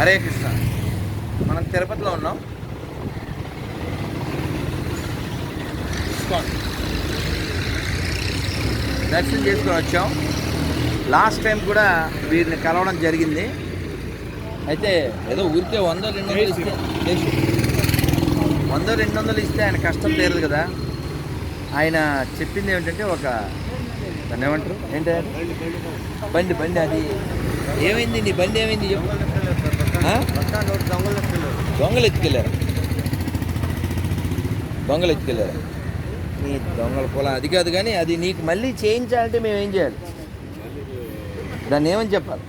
హరే కృష్ణ. మనం తిరుపతిలో ఉన్నాం. దర్శనం చేసుకొని వచ్చాం. లాస్ట్ టైం కూడా వీరిని కలవడం జరిగింది. అయితే ఏదో ఊరికే వంద రెండు వందలు ఇస్తే వంద రెండు వందలు ఇస్తే ఆయన కష్టం తీరదు కదా. ఆయన చెప్పింది ఏమిటంటే ఒక దాన్ని ఏమంటారు? ఏంటి బండి బండి అది. ఏమైంది నీ బండి ఏమైంది చెప్పు. దొంగలు ఎత్తుకెళ్ళారు. దొంగలు ఎత్తుకెళ్ళారు. నీ దొంగల పొలం అది కాదు కానీ అది నీకు మళ్ళీ చేయించాలంటే మేము ఏం చేయాలి? దాన్ని ఏమని చెప్పాలి?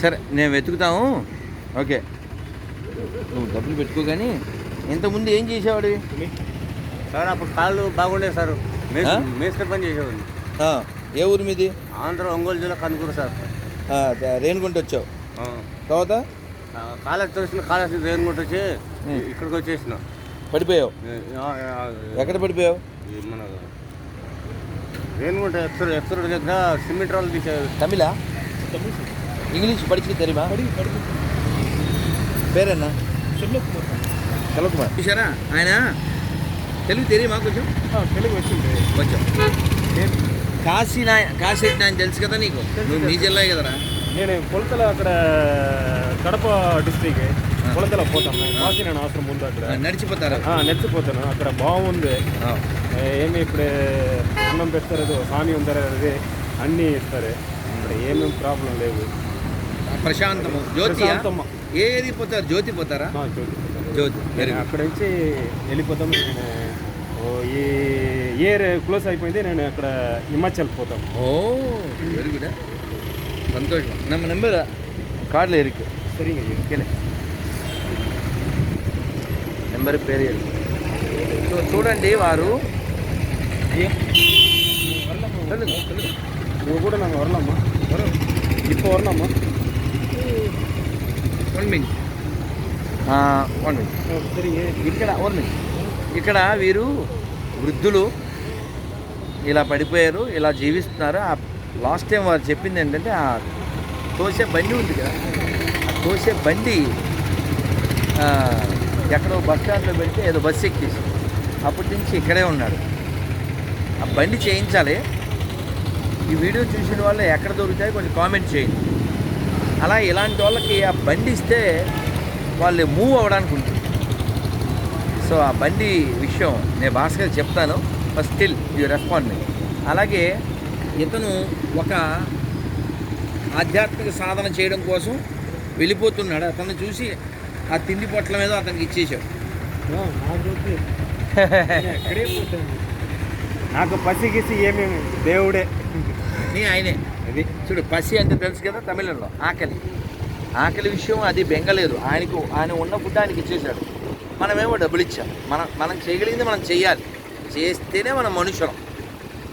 సరే నేను వెతుకుతాము ఓకే. నువ్వు డబ్బులు పెట్టుకో కానీ ఇంతకుముందు ఏం చేసేవాడు? సార్ అప్పుడు కాళ్ళు బాగుండే సార్. మేస్- ఆ? మేస్త్రి పని చేసేవాడిని. ఏ ఊరు మీది? ఆంధ్ర ఒంగోలు జిల్లా కనుగూరు సార్. రేణుగుంట వచ్చావు. తర్వాత? కాలేజ్ వచ్చిన కాలేజ్ రేణుగుంట వచ్చి ఇక్కడికి వచ్చేసిన. పడిపోయావు. ఎక్కడ పడిపోయావు? మన రేణుగుంట ఎక్సర్ ఎక్సర్ దగ్గర సిమెంట్ రాళ్ళు తీసారు తమిళ? ఇంగ్లీష్ పడిచి తెరిమా పేరేనా? సెల్వకుమార్ చూసారా ఆయన? తెలుగు తెలియమా కొంచెం? తెలుగు వచ్చింది. కొంచెం. కాశీ నాయ కాశీ నాయన తెలుసు కదా నీకు? నువ్వు మీ జిల్లా కదరా? నేను కొలతల అక్కడ కడప డిస్ట్రిక్ట్ కొలతల పోతాను కాశీనారాయణ ఆశ్రమం ముందు అక్కడ. నడిచిపోతారా? నడిచిపోతాను. అక్కడ బాగుంది. ఏమి ఇప్పుడు అన్నం పెడతారు స్వామి ఉంటారు అది అన్నీ ఇస్తారు. ఇక్కడ ఏమేమి ప్రాబ్లం లేవు. ప్రశాంతము. జ్యోతి. ఏది పోతారు? జ్యోతి పోతారా? జ్యోతి. జ్యోతి నేను అక్కడ నుంచి వెళ్ళిపోతాం. నేను ఓ, ఓ ఈ ఇయర్ క్లోజ్ అయిపోయింది నేను అక్కడ హిమాచల్ పోతాను ఓ వెరీ గుడ్ సంతోషం நம்ம நம்பர் கார்டில் இருக்கு சரிங்க கேளு నెంబర్ పేరు ఇருக்கு సో చూడండి వారు சொல்லுங்க சொல்லுங்க உங்கள் கூட நாங்கள் வரலாமா வரோம் இப்போ వన్ మినిట్ వన్ మినిట్ ఇక్కడ వన్ మినిట్ ఇక్కడ వీరు వృద్ధులు ఇలా పడిపోయారు ఇలా జీవిస్తున్నారు. ఆ లాస్ట్ టైం వారు చెప్పింది ఏంటంటే ఆ తోసే బండి ఉంది కదా ఆ తోసే బండి ఎక్కడో బస్ స్టాండ్లో పెడితే ఏదో బస్సు ఎక్కేసి అప్పటి నుంచి ఇక్కడే ఉన్నాడు ఆ బండి చేయించాలి. ఈ వీడియో చూసిన వాళ్ళు ఎక్కడ దొరుకుతాయి కొంచెం కామెంట్ చేయండి. అలా ఇలాంటి వాళ్ళకి ఆ బండి ఇస్తే వాళ్ళు మూవ్ అవ్వడానికి ఉంటుంది. సో ఆ బండి విషయం నేను భాస్కర్ చెప్తాను. But still you respond me. అలాగే ఇతను ఒక ఆధ్యాత్మిక సాధన చేయడం కోసం వెళ్ళిపోతున్నాడు. అతను చూసి ఆ తిండి పొట్ల మీద అతనికి ఇచ్చేసావు పోతాను? నాకు పసి గిసి ఏమేమి? దేవుడే. నీ ఆయనే. అది. చూడు పసి అంటే తెలుసు కదా తమిళంలో. ఆకలి. ఆకలి విషయం అది బెంగలేదు ఆయనకు ఆయన ఉన్న ఫుడ్ ఆయనకి ఇచ్చేసాడు మనమేమో డబ్బులు ఇచ్చాం. మనం మనం చేయగలిగింది మనం చేయాలి. చేస్తేనే మనం మనుషులం.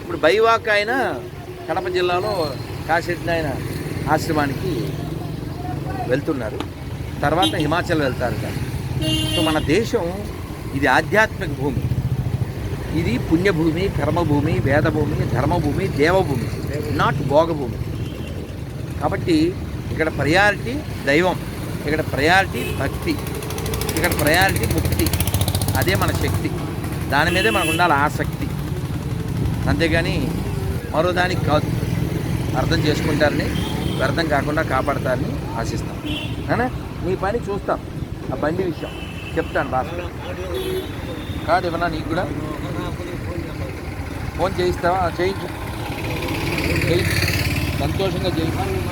ఇప్పుడు బైవాక్ ఆయన కడప జిల్లాలో కాశెట్టి ఆయన ఆశ్రమానికి వెళ్తున్నారు. తర్వాత హిమాచల్ వెళ్తారు. సో మన దేశం ఇది ఆధ్యాత్మిక భూమి. ఇది పుణ్యభూమి కర్మభూమి వేదభూమి ధర్మభూమి దేవభూమి నాట్ భోగభూమి. కాబట్టి ఇక్కడ ప్రయారిటీ దైవం ఇక్కడ ప్రయారిటీ భక్తి. ఇక్కడ ప్రయారిటీ ముక్తి. అదే మన శక్తి. దాని మీదే మనకు ఉండాలి ఆసక్తి. అంతేగాని మరో దానికి కాదు. అర్థం చేసుకుంటారని వ్యర్థం కాకుండా కాపాడతారని ఆశిస్తాం. అనా నీ పని చూస్తాం. ఆ బండి విషయం. చెప్తాను రాష్ట్రం కాదు ఇవ్వనా నీకు కూడా? ఫోన్ చేయిస్తావా? చేయించు. చేయించు. సంతోషంగా చేయించు.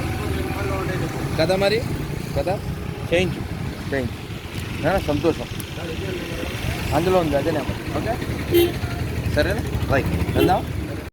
కదా మరి? కదా? చేయించు. చేయించు. సంతోషం. అందులో ఉంది అదే నెంబర్ ఓకే? సరేనా? రైట్ వెళ్దాం.